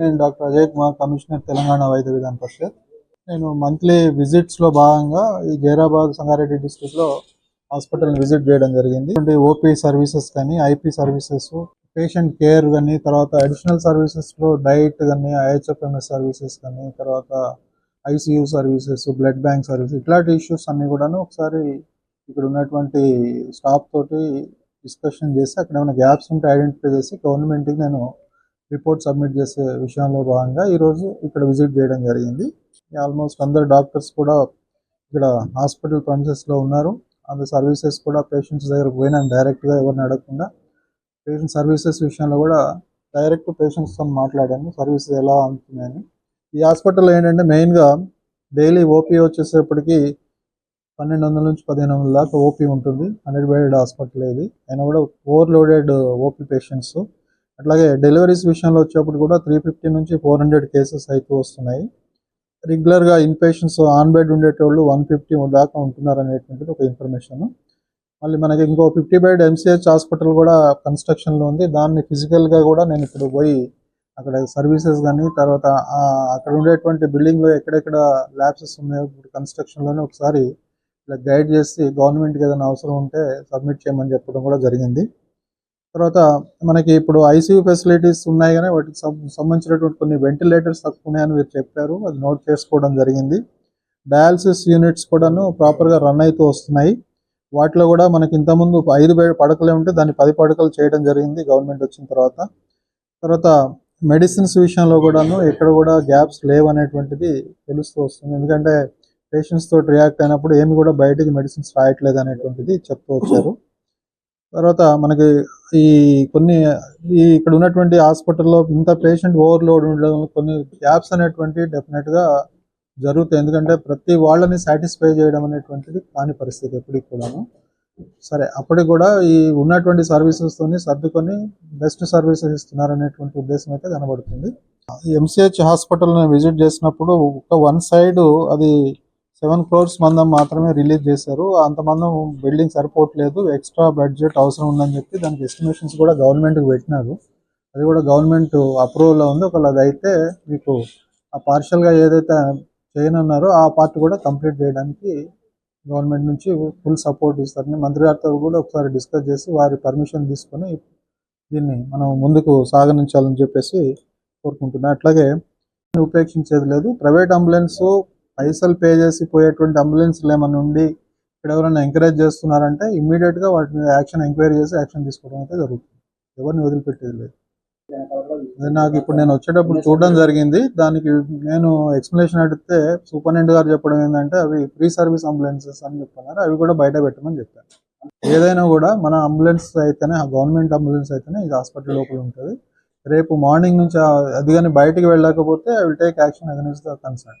నేను doctor Ajay Kumar commissioner Telangana Vaidya Vidhana పరిషత్. నేను monthly విజిట్స్లో భాగంగా ఈ జైరాబాద్ సంగారెడ్డి డిస్ట్రిక్ట్లో హాస్పిటల్ విజిట్ చేయడం జరిగింది. ఓపీ సర్వీసెస్ కానీ ఐపీ సర్వీసెస్ పేషెంట్ కేర్ కానీ తర్వాత అడిషనల్ సర్వీసెస్లో డైట్ కానీ ఐహెచ్ఎఫ్ఎంఎస్ సర్వీసెస్ కానీ తర్వాత ICU services blood bank services ఇట్లాంటి ఇష్యూస్ అన్నీ కూడాను ఒకసారి ఇక్కడ ఉన్నటువంటి స్టాఫ్ తోటి డిస్కషన్ చేసి అక్కడ ఏమైనా గ్యాప్స్ ఉంటే ఐడెంటిఫై చేసి గవర్నమెంట్కి నేను రిపోర్ట్ సబ్మిట్ చేసే విషయంలో భాగంగా ఈరోజు ఇక్కడ విజిట్ చేయడం జరిగింది. ఆల్మోస్ట్ అందరు డాక్టర్స్ కూడా ఇక్కడ హాస్పిటల్లో ఉన్నారు. అందు సర్వీసెస్ కూడా పేషెంట్స్ దగ్గర పోయినాను డైరెక్ట్గా ఎవరిని అడగకుండా. పేషెంట్ సర్వీసెస్ విషయంలో కూడా డైరెక్ట్ పేషెంట్స్తో మాట్లాడాను సర్వీసెస్ ఎలా అందుతున్నాయని ఈ హాస్పిటల్ ఏంటంటే మెయిన్గా డైలీ ఓపీ వచ్చేసేపటికి పన్నెండు వందల నుంచి పదిహేను వందల దాకా ఓపీ ఉంటుంది. హండ్రెడ్ బెడెడ్ హాస్పిటల్ ఇది. అయినా కూడా ఓవర్లోడెడ్ ఓపీ పేషెంట్స్. అట్లాగే డెలివరీస్ విషయంలో వచ్చేప్పుడు కూడా త్రీ ఫిఫ్టీ నుంచి ఫోర్ హండ్రెడ్ కేసెస్ అయితే వస్తున్నాయి. రెగ్యులర్గా ఇన్పేషెంట్స్ ఆన్ బెడ్ ఉండేటోళ్ళు వన్ ఫిఫ్టీ దాకా ఉంటున్నారు అనేటువంటిది ఒక ఇన్ఫర్మేషన్ మళ్ళీ మనకి ఇంకో ఫిఫ్టీ బెడ్ ఎంసీహెచ్ హాస్పిటల్ కూడా కన్స్ట్రక్షన్లో ఉంది. దాన్ని ఫిజికల్గా కూడా నేను ఇప్పుడు పోయి అక్కడ సర్వీసెస్ కానీ తర్వాత అక్కడ ఉండేటువంటి బిల్డింగ్లో ఎక్కడెక్కడ ల్యాబ్సెస్ ఉన్నాయో ఇప్పుడు కన్స్ట్రక్షన్లోనే ఒకసారి ఇలా గైడ్ చేసి గవర్నమెంట్కి ఏదైనా అవసరం ఉంటే సబ్మిట్ చేయమని చెప్పడం కూడా జరిగింది. తర్వాత మనకి ఇప్పుడు ఐసీయూ ఫెసిలిటీస్ ఉన్నాయి కానీ వాటికి సంబంధించినటువంటి కొన్ని వెంటిలేటర్స్ తక్కువ ఉన్నాయని మీరు చెప్పారు. అది నోట్ చేసుకోవడం జరిగింది. డయాలసిస్ యూనిట్స్ కూడాను ప్రాపర్గా రన్ అవుతూ వస్తున్నాయి. వాటిలో కూడా మనకి ఇంతకుముందు ఐదు బెడ్ పడకలే ఉంటే దాన్ని పది పడకలు చేయడం జరిగింది గవర్నమెంట్ వచ్చిన తర్వాత. తర్వాత మెడిసిన్స్ విషయంలో కూడాను ఎక్కడ కూడా గ్యాప్స్ లేవు అనేటువంటిది తెలుస్తూ వస్తుంది. ఎందుకంటే పేషెంట్స్ తోటి రియాక్ట్ అయినప్పుడు ఏమి కూడా బయటికి మెడిసిన్స్ రాయట్లేదు అనేటువంటిది చెప్తూ వచ్చారు. తర్వాత మనకి ఈ కొన్ని ఈ ఇక్కడ ఉన్నటువంటి హాస్పిటల్లో ఇంత పేషెంట్ ఓవర్లోడ్ ఉండడం కొన్ని గ్యాప్స్ అనేటువంటి డెఫినెట్గా జరుగుతాయి. ఎందుకంటే ప్రతి వాళ్ళని సాటిస్ఫై చేయడం అనేటువంటిది కాని పరిస్థితి ఎప్పటికి కూడాను. సరే అప్పటికి కూడా ఈ ఉన్నటువంటి సర్వీసెస్ సర్దుకొని బెస్ట్ సర్వీసెస్ ఇస్తున్నారు అనేటువంటి ఉద్దేశం అయితే కనబడుతుంది. ఎంసీహెచ్ హాస్పిటల్ విజిట్ చేసినప్పుడు ఒక వన్ సైడ్ అది సెవెన్ క్రోర్స్ మందం మాత్రమే రిలీజ్ చేశారు. అంత మందం బిల్డింగ్ సరిపోవట్లేదు. ఎక్స్ట్రా బడ్జెట్ అవసరం ఉందని చెప్పి దానికి ఎస్టిమేషన్స్ కూడా గవర్నమెంట్కి పెట్టినారు. అది కూడా గవర్నమెంట్ అప్రూవల్లో ఉంది. ఒకవేళ అది అయితే మీకు ఆ పార్షల్గా ఏదైతే చేయనున్నారో ఆ పార్ట్ కూడా కంప్లీట్ చేయడానికి గవర్నమెంట్ నుంచి ఫుల్ సపోర్ట్ ఇస్తారని మంత్రి గారితో కూడా ఒకసారి డిస్కస్ చేసి వారి పర్మిషన్ తీసుకొని దీన్ని మనం ముందుకు సాగనించాలని చెప్పేసి కోరుకుంటున్నాను అట్లాగే ఉపేక్షించేది లేదు. ప్రైవేట్ అంబులెన్స్ పైసలు పే చేసి పోయేటువంటి అంబులెన్స్లు ఏమైనా ఉండి ఇక్కడ ఎవరైనా ఎంకరేజ్ చేస్తున్నారంటే ఇమీడియట్గా వాటి మీద యాక్షన్ ఎంక్వైరీ చేసి యాక్షన్ తీసుకోవడం అయితే జరుగుతుంది. ఎవరిని వదిలిపెట్టేది లేదు. నాకు ఇప్పుడు నేను వచ్చేటప్పుడు చూడడం జరిగింది. దానికి నేను ఎక్స్ప్లెనేషన్ అడిగితే సూపరింటెండెంట్ గారు చెప్పడం ఏంటంటే అవి ప్రీ సర్వీస్ అంబులెన్సెస్ అని చెప్తున్నారు అవి కూడా బయట పెట్టమని చెప్పారు. ఏదైనా కూడా మన అంబులెన్స్ అయితేనే గవర్నమెంట్ అంబులెన్స్ అయితేనే ఇది హాస్పిటల్ లోపల ఉంటుంది. రేపు మార్నింగ్ నుంచి అది కానీ బయటికి వెళ్ళకపోతే I will take action against the concern